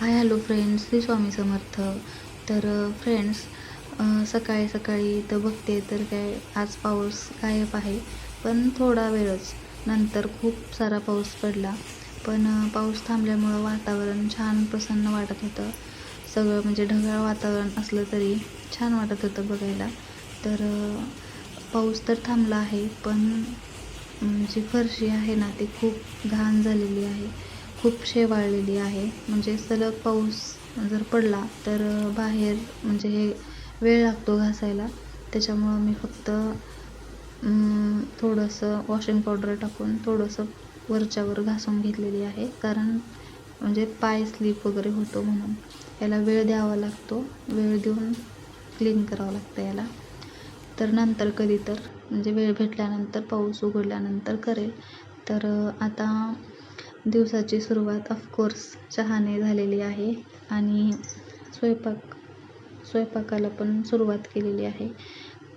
Hi hello friends. Shri Swami Samarth. तर friends सकाळी सकाळी इथं बघते तर काय आज पाऊस गायब आहे पण थोडा वेळच. नंतर खूप सारा पाऊस पडला. पण पाऊस थांबल्यामुळं वातावरण छान प्रसन्न वाटत होतं. सगळं म्हणजे ढगाळ वातावरण असलं तरी छान वाटत होतं बघायला. तर पाऊस तर थांबला आहे पण जी फरशी आहे ना ती खूप घाण झालेली आहे. खूप शेवाळलेली आहे. म्हणजे सलग पाऊस जर पडला तर बाहेर म्हणजे हे वेळ लागतो घासायला. त्याच्यामुळं मी फक्त थोडंसं वॉशिंग पावडर टाकून थोडंसं वरच्यावर घासून घेतलेली आहे. कारण म्हणजे पाय स्लिप वगैरे होतो म्हणून. याला वेळ द्यावा लागतो. वेळ देऊन क्लीन करावं लागतं याला. तर नंतर कधी तर म्हणजे वेळ भेटल्यानंतर पाऊस उघडल्यानंतर करेल. तर आता दिवसाची सुरुवात ऑफकोर्स चहाने झालेली आहे आणि स्वयंपाक स्वयंपाकाला पण सुरुवात केलेली आहे.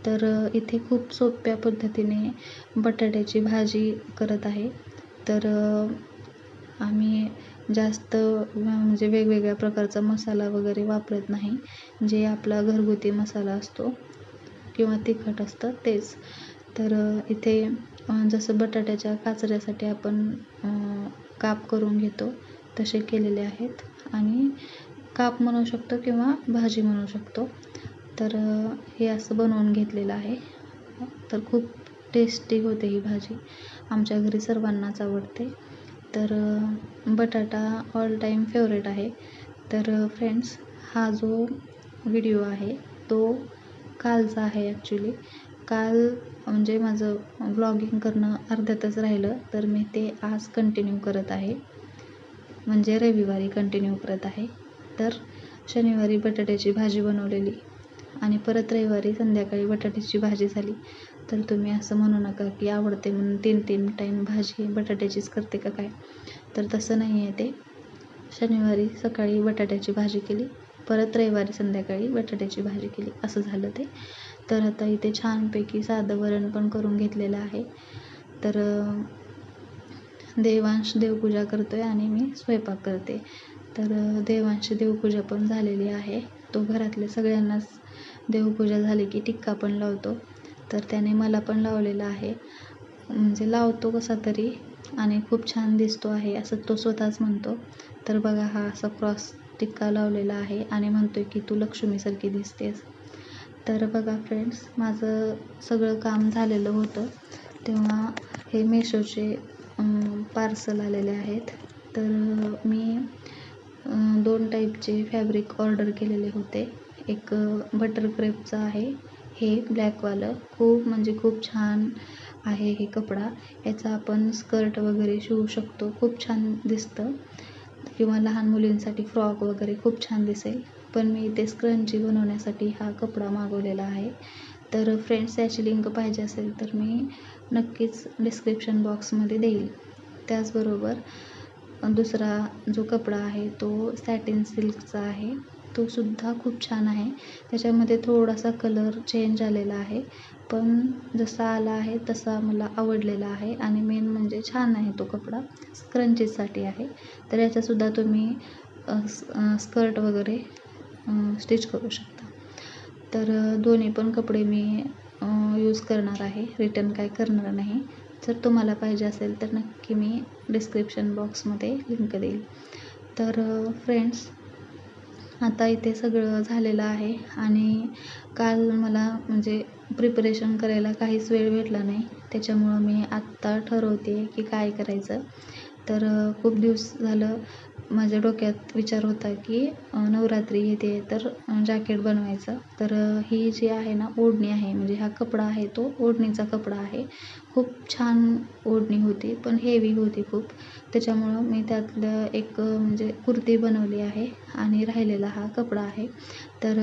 तर इथे खूप सोप्या पद्धतीने बटाट्याची भाजी करत आहे. तर आम्ही जास्त म्हणजे वेगवेगळ्या प्रकारचा मसाला वगैरे वापरत नाही. जे आपला घरगुती मसाला असतो किंवा तिखट असतं तेच. तर इथे जसं बटाट्याच्या काचऱ्यासाठी आपण काप करून घेतो. तसे केलेले आहेत. आणि काप म्हणू शकतो किंवा भाजी म्हणू शकतो. तर हे असं बनवून घेतलेलं आहे. तर खूप टेस्टी होते ही भाजी. आमच्या घरी सर्वांनाच आवडते. तर बटाटा ऑल टाईम फेवरेट आहे. तर फ्रेंड्स हा जो व्हिडिओ आहे तो कालचा आहे ॲक्च्युली काल म्हणजे माझं व्लॉगिंग करणं अर्ध्यातच राहिलं तर मी ते आज कंटिन्यू करत आहे. म्हणजे रविवारी कंटिन्यू करत आहे. तर शनिवारी बटाट्याची भाजी बनवलेली आणि परत रविवारी संध्याकाळी बटाट्याची भाजी झाली. तर तुम्ही असं म्हणू नका की आवडते म्हणून तीन तीन टाईम भाजी बटाट्याचीच करते का काय? तर तसं नाही आहे ते. शनिवारी सकाळी बटाट्याची भाजी केली. परत रविवारी संध्याकाळी बटाट्याची भाजी केली असं झालं ते. तर आता इथे छानपैकी साधं वरण पण करून घेतलेलं आहे. तर देवांश देवपूजा करतो आहे आणि मी स्वयंपाक करते. तर देवांश देवांशी देवपूजा पण झालेली आहे. तो घरातल्या सगळ्यांनाच देवपूजा झाली की टिक्का पण लावतो. तर त्याने मला पण लावलेला आहे. म्हणजे लावतो कसा तरी आणि खूप छान दिसतो आहे असं तो स्वतःच म्हणतो. तर बघा हा असा क्रॉस टिक्का लावलेला आहे आणि म्हणतोय की तू लक्ष्मीसारखी दिसतेस. तर बघा फ्रेंड्स माझं सगळं काम झालेलं होतं. तेव्हा हे मेशोचे पार्सल आलेले आहेत. तर मी दोन टाईपचे फॅब्रिक ऑर्डर केलेले होते. एक बटर क्रेपचं आहे. हे ब्लॅकवालं खूप म्हणजे खूप छान आहे हे कपडा. याचा आपण स्कर्ट वगैरे शिवू शकतो. खूप छान दिसतं. किंवा लहान मुलींसाठी फ्रॉक वगैरे खूप छान दिसेल. पण मी इथे स्क्रंची बनवण्यासाठी हा कपडा मागवलेला आहे. तर फ्रेंड्स याची लिंक पाहिजे असेल तर मी नक्कीच डिस्क्रिप्शन बॉक्समध्ये देईल. त्याचबरोबर दुसरा जो कपडा आहे तो सॅटिन सिल्कचा आहे. तो सुद्धा खूप छान आहे. त्याच्यामध्ये थोडासा कलर चेंज आलेला आहे. पण जसा आला आहे तसा मला आवडलेला आहे आणि मेन म्हणजे छान आहे तो कपडा. स्क्रंचेससाठी आहे. तर याचासुद्धा तुम्ही स्कर्ट वगैरे स्टिच करू शकता. तर दोन्ही पण कपडे मी यूज करणार आहे. रिटर्न काय करणार नाही. जर तुम्हाला पाहिजे असेल तर नक्की मी डिस्क्रिप्शन बॉक्समध्ये लिंक देईल. तर फ्रेंड्स आता इथे सगळं झालेलं आहे आणि काल मला म्हणजे प्रिपरेशन करायला काहीच वेळ भेटला नाही. त्याच्यामुळं मी आत्ता ठरवते आहे की काय करायचं. तर खूप दिवस झालं माझ्या डोक्यात विचार होता की नवरात्री येते तर जॅकेट बनवायचं. तर ही जी आहे ना ओढणी आहे म्हणजे हा कपडा आहे तो ओढणीचा कपडा आहे. खूप छान ओढणी होती पण हेवी होती खूप. त्याच्यामुळं मी त्यातलं एक म्हणजे कुर्ती बनवली आहे आणि राहिलेला हा कपडा आहे. तर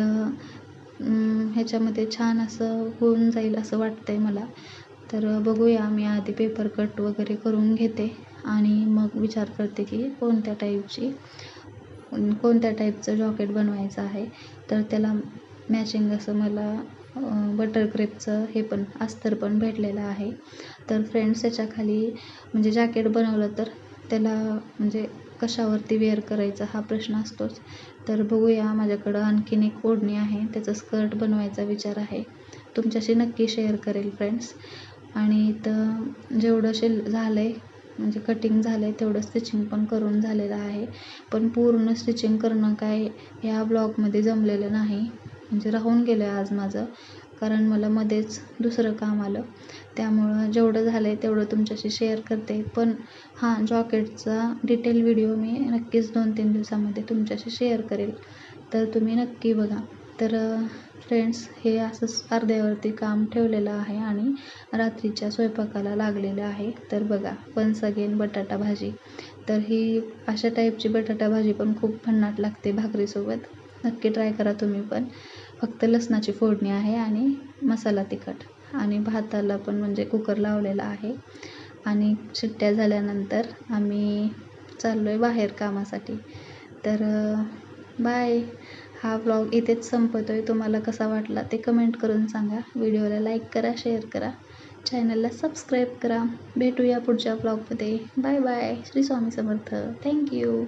ह्याच्यामध्ये छान असं होऊन जाईल असं वाटतं आहे मला. तर बघूया मी आधी पेपर कट वगैरे करून घेते आणि मग विचार करते की कोणत्या टाईपची कोणत्या टाईपचं जॉकेट बनवायचं आहे. तर त्याला मॅचिंग असं मला बटर क्रेपचं हे पण अस्तर पण भेटलेलं आहे. तर फ्रेंड्स त्याच्याखाली म्हणजे जॅकेट बनवलं तर त्याला म्हणजे कशावरती वेअर करायचा हा प्रश्न असतोच. तर बघूया माझ्याकडं आणखीन एक ओढणी आहे त्याचं स्कर्ट बनवायचा विचार आहे. तुमच्याशी नक्की शेअर करेल फ्रेंड्स आणि इथं जेवढं शिल झालं आहे म्हणजे कटिंग झालं आहे तेवढं स्टिचिंग पण करून झालेलं आहे. पण पूर्ण स्टिचिंग करणं काय ह्या ब्लॉगमध्ये जमलेलं नाही. म्हणजे राहून गेलं आहे आज माझं. कारण मला मध्येच दुसरं काम आलं. त्यामुळं जेवढं झालं आहे तेवढं तुमच्याशी शेअर करते. पण हां जॉकेटचा डिटेल व्हिडिओ मी नक्कीच दोन तीन दिवसामध्ये तुमच्याशी शेअर करेल. तर तुम्ही नक्की बघा. तर फ्रेंड्स हे असंच अर्ध्यावरती काम ठेवलेलं आहे आणि रात्रीच्या स्वयंपाकाला लागलेलं आहे. तर बघा वन्स अगेन बटाटा भाजी. तर ही अशा टाईपची बटाटा भाजी पण खूप भन्नाट लागते भाकरीसोबत. नक्की ट्राय करा तुम्ही पण. फक्त लसणाची फोडणी आहे आणि मसाला तिखट. आणि भाताला पण म्हणजे कुकर लावलेला आहे. आणि शिट्ट्या झाल्यानंतर आम्ही चाललो आहे बाहेर कामासाठी. तर बाय हा व्लॉग इथेच संपतो आहे तुम्हाला कसा वाटला ते कमेंट करून सांगा. व्हिडिओला लाईक करा शेअर करा. चॅनलला सबस्क्राईब करा. भेटूया पुढच्या व्लॉगमध्ये bye bye Shri Swami Samarth. Thank you